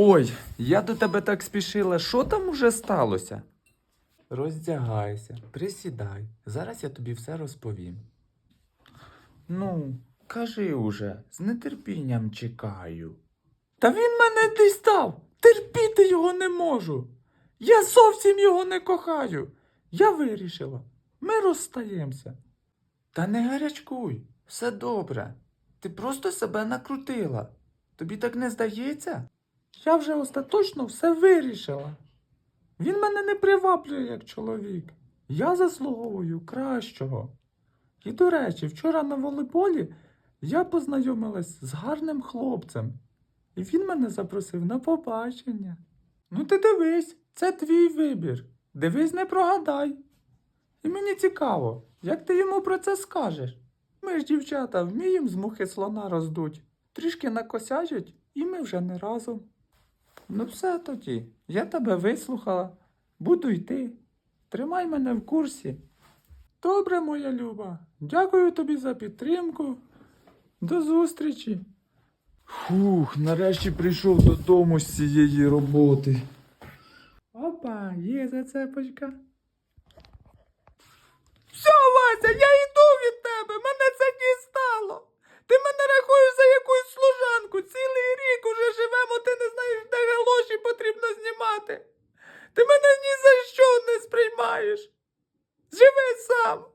Ой, я до тебе так спішила. Що там уже сталося? Роздягайся, присідай. Зараз я тобі все розповім. Ну, кажи уже, з нетерпінням чекаю. Та він мене дістав! Терпіти його не можу. Я зовсім його не кохаю. Я вирішила. Ми розстаємося. Та не гарячкуй, все добре. Ти просто себе накрутила. Тобі так не здається? Я вже остаточно все вирішила. Він мене не приваблює як чоловік. Я заслуговую кращого. І, до речі, вчора на волейболі я познайомилась з гарним хлопцем, і він мене запросив на побачення. Ну ти дивись, це твій вибір. Дивись, не прогадай. І мені цікаво, як ти йому про це скажеш. Ми ж, дівчата, вміємо з мухи слона роздуть, трішки накосячать, і ми вже не разом. Ну, все тоді, я тебе вислухала, буду йти. Тримай мене в курсі. Добре, моя Люба, дякую тобі за підтримку. До зустрічі. Фух, нарешті прийшов додому з цієї роботи. Опа, є зацепочка. Все, Вася, я сприймати. Ти мене ні за що не сприймаєш. Живи сам.